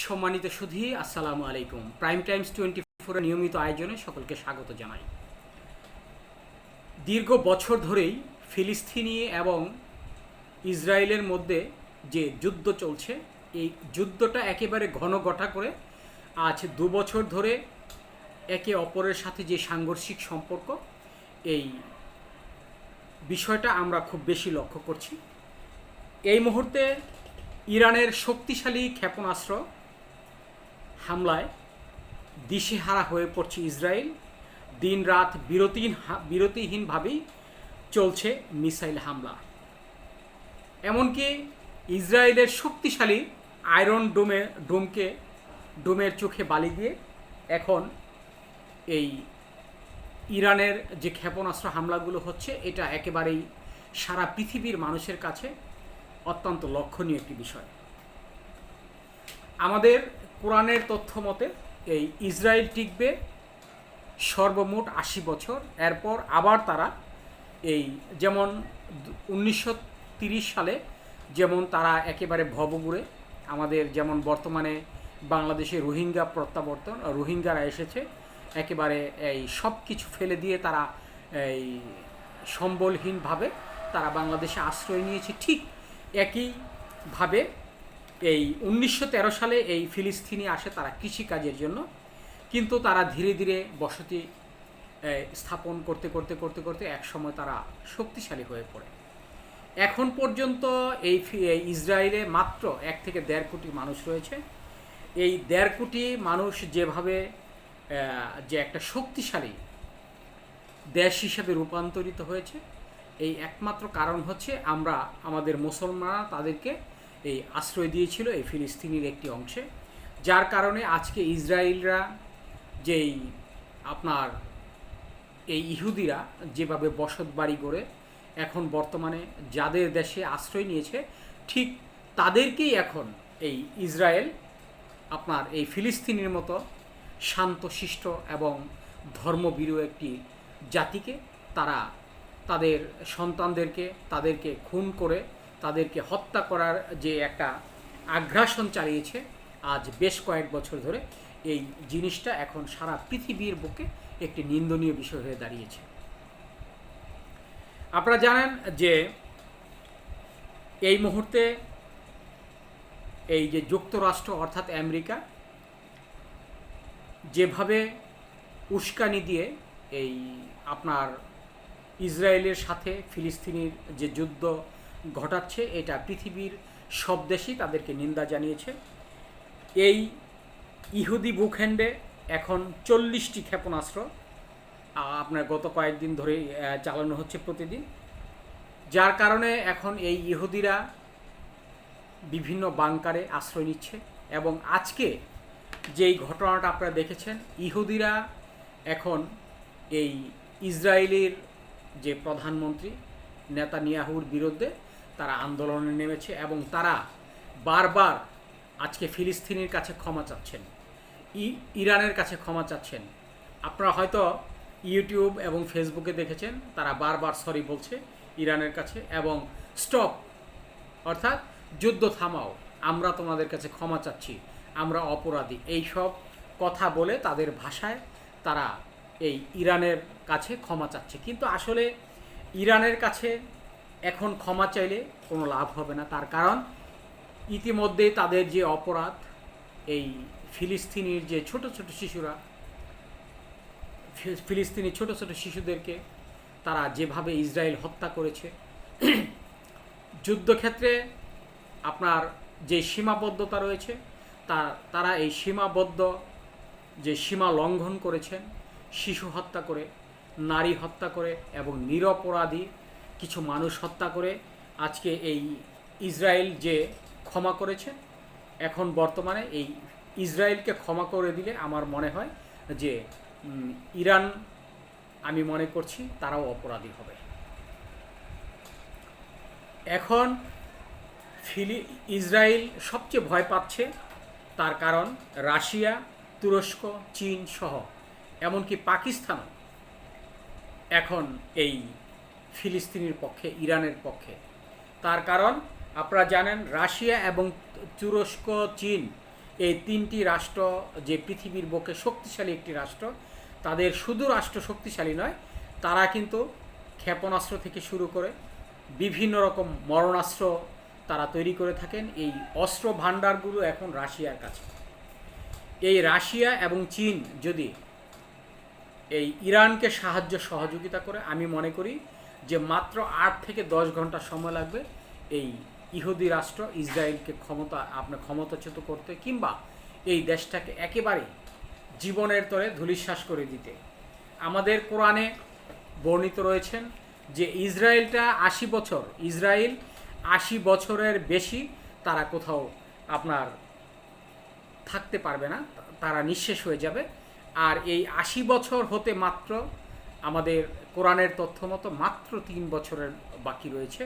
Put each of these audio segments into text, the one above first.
সম্মানিত সুধী, আসসালামু আলাইকুম। প্রাইম টাইমস টোয়েন্টি ফোরের নিয়মিত আয়োজনে সকলকে স্বাগত জানাই। দীর্ঘ বছর ধরেই ফিলিস্তিনি এবং ইসরায়েলের মধ্যে যে যুদ্ধ চলছে, এই যুদ্ধটা একেবারে ঘন ঘটা করে আজ দু বছর ধরে একে অপরের সাথে যে সাংঘর্ষিক সম্পর্ক, এই বিষয়টা আমরা খুব বেশি লক্ষ্য করছি। এই মুহূর্তে ইরানের শক্তিশালী ক্ষেপণাস্ত্র হামলায় দিশেহারা হয়ে পড়ছে ইসরায়েল। দিন রাত বিরতিহীন বিরতিহীনভাবেই চলছে মিসাইল হামলা। এমনকি ইসরায়েলের শক্তিশালী আয়রন ডোমে, ডোমকে, ডোমের চোখে বালি দিয়ে এখন এই ইরানের যে ক্ষেপণাস্ত্র হামলাগুলো হচ্ছে, এটা একেবারেই সারা পৃথিবীর মানুষের কাছে অত্যন্ত লক্ষণীয় একটি বিষয়। আমাদের কোরআনের তথ্য মতে, এই ইসরায়েল টিকবে সর্বমোট আশি বছর। এরপর আবার তারা এই যেমন উনিশশো সালে যেমন তারা একেবারে ভবগুড়ে আমাদের যেমন বর্তমানে বাংলাদেশে রোহিঙ্গা প্রত্যাবর্তন, রোহিঙ্গারা এসেছে, একেবারে এই সব কিছু ফেলে দিয়ে তারা এই সম্বলহীনভাবে তারা বাংলাদেশে আশ্রয় নিয়েছে। ঠিক একইভাবে এই উনিশশো তেরো সালে এই ফিলিস্তিনি আসে তারা কৃষিকাজের জন্য, কিন্তু তারা ধীরে ধীরে বসতি স্থাপন করতে করতে করতে করতে একসময় তারা শক্তিশালী হয়ে পড়ে। এখন পর্যন্ত এই ইসরায়েলে মাত্র এক থেকে দেড় কোটি মানুষ রয়েছে। এই দেড় কোটি মানুষ যেভাবে যে একটা শক্তিশালী দেশ হিসাবে রূপান্তরিত হয়েছে, এই একমাত্র কারণ হচ্ছে আমরা, আমাদের মুসলমানরা তাদেরকে এই আশ্রয় দিয়েছিল এই ফিলিস্তিনির একটি অংশে, যার কারণে আজকে ইসরায়েলরা যেই আপনার এই ইহুদিরা যেভাবে বসত বাড়ি করে এখন বর্তমানে যাদের দেশে আশ্রয় নিয়েছে, ঠিক তাদেরকেই এখন এই ইসরায়েল আপনার এই ফিলিস্তিনির মতো শান্তশিষ্ট এবং ধর্মবিরু একটি জাতিকে তারা তাদের সন্তানদেরকে তাদেরকে খুন করে তাদেরকে হত্যা করার যে একটা আগ্রাসন চালিয়েছে, আজ বেশ কয়েক বছর ধরে এই জিনিসটা এখন সারা পৃথিবীর বুকে একটি নিন্দনীয় বিষয় হয়ে দাঁড়িয়েছে। আপনারা জানেন যে এই মুহূর্তে এই যে যুক্তরাষ্ট্র অর্থাৎ আমেরিকা যেভাবে উস্কানি দিয়ে এই আপনার ইসরায়েলের সাথে ফিলিস্তিনির যে যুদ্ধ ঘটাচ্ছে, এটা পৃথিবীর সব দেশই তাদেরকে নিন্দা জানিয়েছে। এই ইহুদি ভূখণ্ডে এখন চল্লিশটি ক্ষেপণাস্ত্র আপনার গত কয়েকদিন ধরে চালানো হচ্ছে প্রতিদিন। যার কারণে এখন এই ইহুদিরা বিভিন্ন বাংকারে আশ্রয় নিচ্ছে এবং আজকে যেই ঘটনাটা আপনারা দেখেছেন, ইহুদিরা এখন এই ইসরায়েলের যে প্রধানমন্ত্রী নেতানিয়াহুর বিরুদ্ধে তারা আন্দোলনে নেমেছে এবং তারা বারবার আজকে ফিলিস্তিনির কাছে ক্ষমা চাচ্ছেন ইরানের কাছে ক্ষমা চাচ্ছেন। আপনারা হয়তো ইউটিউব এবং ফেসবুকে দেখেছেন, তারা বারবার সরি বলছে ইরানের কাছে এবং স্টপ, অর্থাৎ যুদ্ধ থামাও, আমরা তোমাদের কাছে ক্ষমা চাচ্ছি, আমরা অপরাধী। এই সব কথা বলে তাদের ভাষায় তারা এই ইরানের কাছে ক্ষমা চাচ্ছে। কিন্তু আসলে ইরানের কাছে এখন ক্ষমা চাইলে কোনো লাভ হবে না। তার কারণ ইতিমধ্যে তাদের যে অপরাধ, এই ফিলিস্তিনির যে ছোট ছোট শিশুরা ফিলিস্তিনি ছোট ছোট শিশুদেরকে তারা যেভাবে ইসরায়েল হত্যা করেছে, যুদ্ধক্ষেত্রে আপনার যে সীমাবদ্ধতা রয়েছে, তা, তারা এই সীমাবদ্ধ যে সীমা লঙ্ঘন করেছেন, শিশু হত্যা করে, নারী হত্যা করে এবং নিরপরাধী কিছু মানুষ হত্যা করে আজকে এই ইসরায়েল যে ক্ষমা করেছে, এখন বর্তমানে এই ইসরায়েলকে ক্ষমা করে দিলে আমার মনে হয় যে ইরান, আমি মনে করছি তারাও অপরাধী হবে। এখন ফিলি, ইসরায়েল সবচেয়ে ভয় পাচ্ছে তার কারণ রাশিয়া, তুরস্ক, চীন সহ, এমনকি পাকিস্তানও এখন এই ফিলিস্তিনির পক্ষে, ইরানের পক্ষে। তার কারণ, আপনারা জানেন, রাশিয়া এবং তুরস্ক, চীন এই তিনটি রাষ্ট্র যে পৃথিবীর বুকে শক্তিশালী একটি রাষ্ট্র, তাদের শুধু রাষ্ট্র শক্তিশালী নয়, তারা কিন্তু ক্ষেপণাস্ত্র থেকে শুরু করে বিভিন্ন রকম মরণাস্ত্র তারা তৈরি করে থাকেন। এই অস্ত্র ভাণ্ডারগুলো এখন রাশিয়ার কাছে। এই রাশিয়া এবং চীন যদি এই ইরানকে সাহায্য সহযোগিতা করে, আমি মনে করি যে মাত্র আট থেকে দশ ঘণ্টা সময় লাগবে এই ইহুদি রাষ্ট্র ইসরায়েলকে ক্ষমতা, আপনার ক্ষমতাচ্যুত করতে কিংবা এই দেশটাকে একেবারে জীবনের তরে ধুলিশ্বাস করে দিতে। আমাদের কোরআনে বর্ণিত রয়েছেন যে ইসরায়েলটা আশি বছর, ইসরায়েল আশি বছরের বেশি তারা কোথাও আপনার থাকতে পারবে না, তারা নিঃশেষ হয়ে যাবে। আর এই আশি বছর হতে মাত্র আমাদের কোরআনের তথ্য মতো মাত্র তিন বছরের বাকি রয়েছে।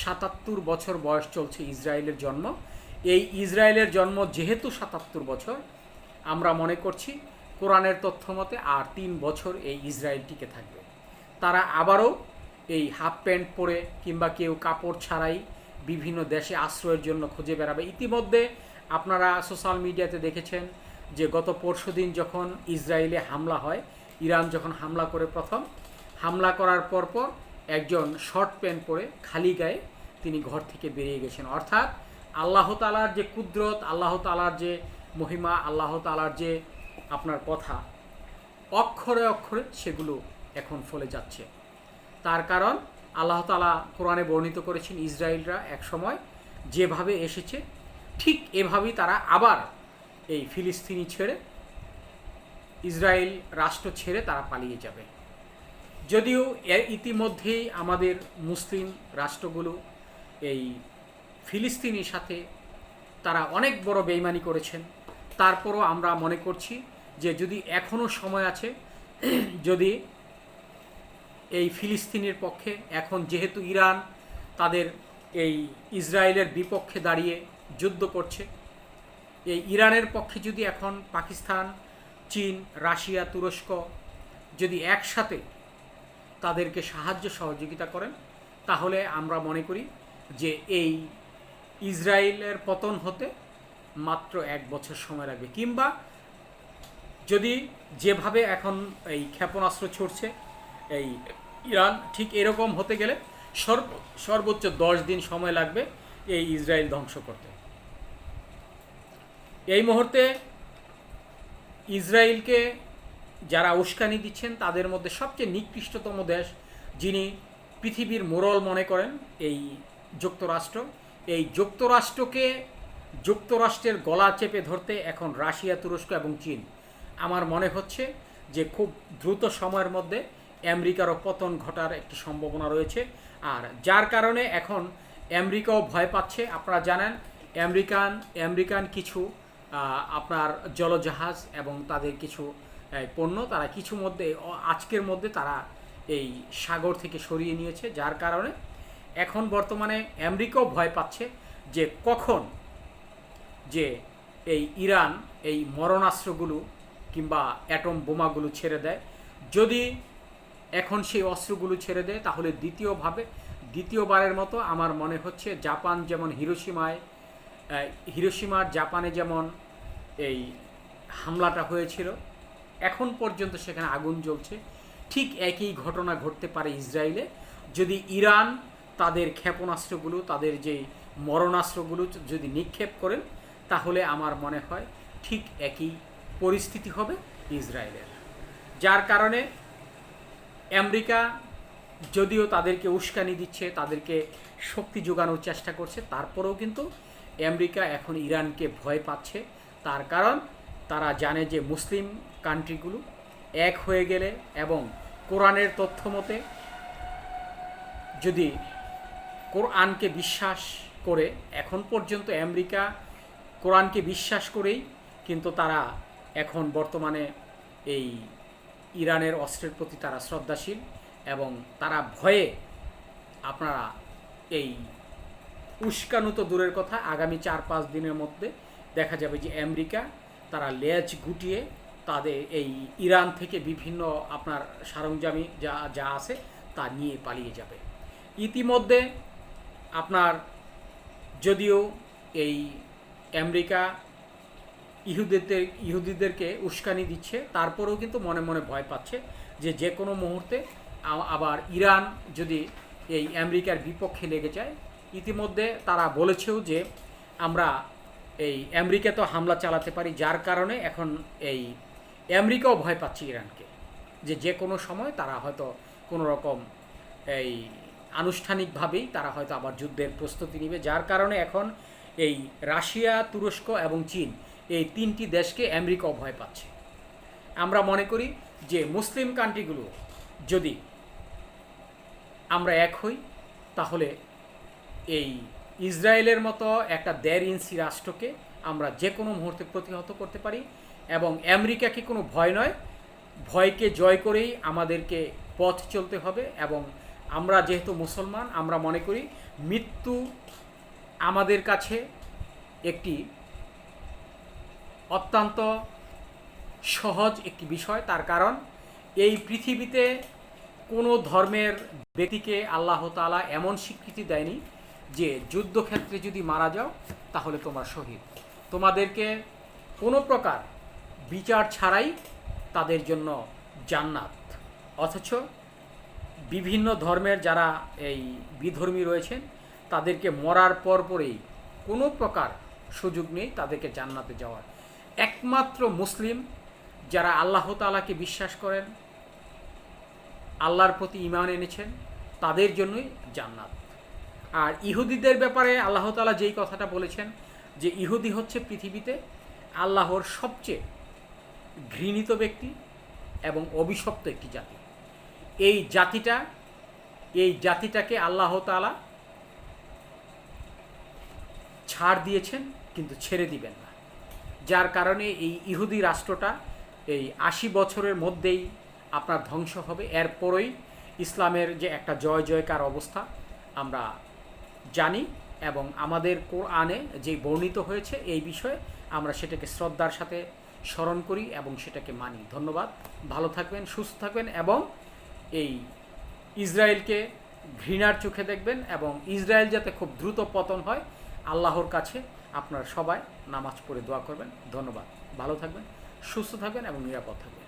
সাতাত্তর বছর বয়স চলছে ইসরায়েলের জন্ম। এই ইসরায়েলের জন্ম যেহেতু সাতাত্তর বছর, আমরা মনে করছি কোরআনের তথ্য মতে আর তিন বছর এই ইসরায়েল টিকে থাকবে। তারা আবারও এই হাফ প্যান্ট পরে কিংবা কেউ কাপড় ছাড়াই বিভিন্ন দেশে আশ্রয়ের জন্য খুঁজে বেড়াবে। ইতিমধ্যে আপনারা সোশ্যাল মিডিয়াতে দেখেছেন যে গত পরশুদিন যখন ইসরায়েলে হামলা হয়, ইরান যখন হামলা করে প্রথম হামলা করার পরপর একজন শর্ট প্যান্ট পরে খালি গায়ে তিনি ঘর থেকে বেরিয়ে গেছেন। অর্থাৎ আল্লাহ তালার যে কুদরত, আল্লাহ তালার যে মহিমা, আল্লাহ তালার যে আপনার কথা, অক্ষরে অক্ষরে সেগুলো এখন ফলে যাচ্ছে। তার কারণ আল্লাহ তালা কোরআনে বর্ণিত করেছেন ইসরায়েলরা এক সময় যেভাবে এসেছে, ঠিক এভাবেই তারা আবার এই ফিলিস্তিনি ছেড়ে ইসরায়েল রাষ্ট্র ছেড়ে তারা পালিয়ে যাবে। যদিও ইতিমধ্যেই আমাদের মুসলিম রাষ্ট্রগুলো এই ফিলিস্তিনির সাথে তারা অনেক বড় বেইমানি করেছেন। তারপরও আমরা মনে করছি যে যদি এখনও সময় আছে, যদি এই ফিলিস্তিনের পক্ষে, এখন যেহেতু ইরান তাদের এই ইসরায়েলের বিপক্ষে দাঁড়িয়ে যুদ্ধ করছে, এই ইরানের পক্ষে যদি এখন পাকিস্তান, চীন, রাশিয়া, তুরস্ক যদি একসাথে তাদেরকে সাহায্য সহযোগিতা করেন, তাহলে আমরা মনে করি যে এই ইসরায়েলের পতন হতে মাত্র এক বছর সময় লাগবে। কিংবা যদি যেভাবে এখন এই ক্ষেপণাস্ত্র ছুটছে, এই ইরান ঠিক এরকম হতে গেলে সর্ব সর্বোচ্চ দশ দিন সময় লাগবে এই ইসরায়েল ধ্বংস করতে। এই মুহূর্তে ইসরায়েলকে যারা উস্কানি দিচ্ছেন, তাদের মধ্যে সবচেয়ে নিকৃষ্টতম দেশ যিনি পৃথিবীর মোরল মনে করেন, এই যুক্তরাষ্ট্র। এই যুক্তরাষ্ট্রকে যুক্তরাষ্ট্রের গলা চেপে ধরতে এখন রাশিয়া, তুরস্ক এবং চীন। আমার মনে হচ্ছে যে খুব দ্রুত সময়ের মধ্যে আমেরিকারও পতন ঘটার একটি সম্ভাবনা রয়েছে। আর যার কারণে এখন আমেরিকাও ভয় পাচ্ছে। আপনারা জানেন, আমেরিকান আমেরিকান কিছু আপনার জলজাহাজ এবং তাদের কিছু পণ্য তারা কিছু মধ্যে আজকের মধ্যে তারা এই সাগর থেকে সরিয়ে নিয়েছে, যার কারণে এখন বর্তমানে আমেরিকাও ভয় পাচ্ছে যে কখন যে এই ইরান এই মরণাস্ত্রগুলো কিংবা অ্যাটম বোমাগুলো ছেড়ে দেয়। যদি এখন সেই অস্ত্রগুলো ছেড়ে দেয়, তাহলে দ্বিতীয়ভাবে, দ্বিতীয়বারের মতো আমার মনে হচ্ছে জাপান যেমন হিরোসীমায় হিরোসীমার জাপানে যেমন এই হামলাটা হয়েছিল এখন পর্যন্ত সেখানে আগুন জ্বলছে। ঠিক একই ঘটনা ঘটতে পারে ইসরায়েলে। যদি ইরান তাদের ক্ষেপণাস্ত্রগুলো, তাদের যে মরণাস্ত্রগুলো যদি নিক্ষেপ করেন, তাহলে আমার মনে হয় ঠিক একই পরিস্থিতি হবে ইসরায়েলের। যার কারণে আমেরিকা যদিও তাদেরকে উস্কানি দিচ্ছে, তাদেরকে শক্তি যোগানোর চেষ্টা করছে, তারপরেও কিন্তু আমেরিকা এখন ইরানকে ভয় পাচ্ছে। তার কারণ তারা জানে যে মুসলিম কান্ট্রিগুলো এক হয়ে গেলে এবং কোরআনের তথ্য মতে যদি কোরআনকে বিশ্বাস করে, এখন পর্যন্ত আমেরিকা কোরআনকে বিশ্বাস করেই কিন্তু তারা এখন বর্তমানে এই ইরানের অস্ত্রের প্রতি তারা শ্রদ্ধাশীল এবং তারা ভয়ে আপনারা এই উস্কানো তো দূরের কথা আগামী চার পাঁচ দিনের মধ্যে দেখা যাবে যে আমেরিকা তারা লেজ গুটিয়ে তাদের এই ইরান থেকে বিভিন্ন আপনার সরঞ্জামি যা যা আছে তা নিয়ে পালিয়ে যাবে। ইতিমধ্যে আপনার যদিও এই আমেরিকা ইহুদিদের, ইহুদিদেরকে উস্কানি দিচ্ছে, তারপরেও কিন্তু মনে মনে ভয় পাচ্ছে যে যে কোনো মুহূর্তে আবার ইরান যদি এই আমেরিকার বিপক্ষে লেগে যায়। ইতিমধ্যে তারা বলেছেও যে আমরা এই আমেরিকা তো হামলা চালাতে পারি, যার কারণে এখন এই আমেরিকাও ভয় পাচ্ছে ইরানকে, যে যে কোনো সময় তারা হয়তো কোনো রকম এই আনুষ্ঠানিকভাবেই তারা হয়তো আবার যুদ্ধের প্রস্তুতি নেবে, যার কারণে এখন এই রাশিয়া, তুরস্ক এবং চীন এই তিনটি দেশকে আমেরিকাও ভয় পাচ্ছে। আমরা মনে করি যে মুসলিম কান্ট্রিগুলো যদি আমরা এক হই, তাহলে এই ইসরায়েলের মতো একটা দেড় ইঞ্চি রাষ্ট্রকে আমরা যে কোনো মুহূর্তে প্রতিহত করতে পারি। এবং আমেরিকাকে কোনো ভয় নয়? ভয়কে জয় করেই আমাদেরকে পথ চলতে হবে এবং আমরা যেহেতু মুসলমান, আমরা মনে করি মৃত্যু আমাদের কাছে একটি অত্যন্ত সহজ একটি বিষয়। তার কারণ এই পৃথিবীতে কোনো ধর্মের ব্যক্তিকে আল্লাহ তাআলা এমন স্বীকৃতি দেয়নি যে যুদ্ধক্ষেত্রে যদি মারা যাও তাহলে তোমার শহীদ। তোমাদেরকে কোনো প্রকার বিচার ছাড়াই তাদের জন্য জান্নাত। অথচ বিভিন্ন ধর্মের যারা এই বিধর্মী রয়েছেন, তাদেরকে মরার পর পরেই কোনো প্রকার সুযোগ নেই তাদেরকে জান্নাতে যাওয়ার। একমাত্র মুসলিম যারা আল্লাহ তাআলাকে বিশ্বাস করেন, আল্লাহর প্রতি ইমান এনেছেন, তাদের জন্যই জান্নাত। আর ইহুদিদের ব্যাপারে আল্লাহ তাআলা যেই কথাটা বলেছেন যে ইহুদি হচ্ছে পৃথিবীতে আল্লাহর সবচেয়ে ঘৃণিত ব্যক্তি এবং অভিশপ্ত একটি জাতি। এই জাতিটা, এই জাতিটাকে আল্লাহ তাআলা ছাড় দিয়েছেন কিন্তু ছেড়ে দিবেন না। যার কারণে এই ইহুদি রাষ্ট্রটা এই আশি বছরের মধ্যেই আপনার ধ্বংস হবে। এরপরই ইসলামের যে একটা জয় জয়কার অবস্থা আমরা জানি এবং আমাদের কোরআনে যে বর্ণিত হয়েছে এই বিষয়ে আমরা সেটাকে শ্রদ্ধার সাথে স্মরণ করি এবং সেটাকে মানি। ধন্যবাদ। ভালো থাকবেন, সুস্থ থাকবেন এবং এই ইসরায়েলকে ঘৃণার চোখে দেখবেন এবং ইসরায়েল যাতে খুব দ্রুত পতন হয়, আল্লাহর কাছে আপনারা সবাই নামাজ পড়ে দোয়া করবেন। ধন্যবাদ। ভালো থাকবেন, সুস্থ থাকবেন এবং নিরাপদ থাকবেন।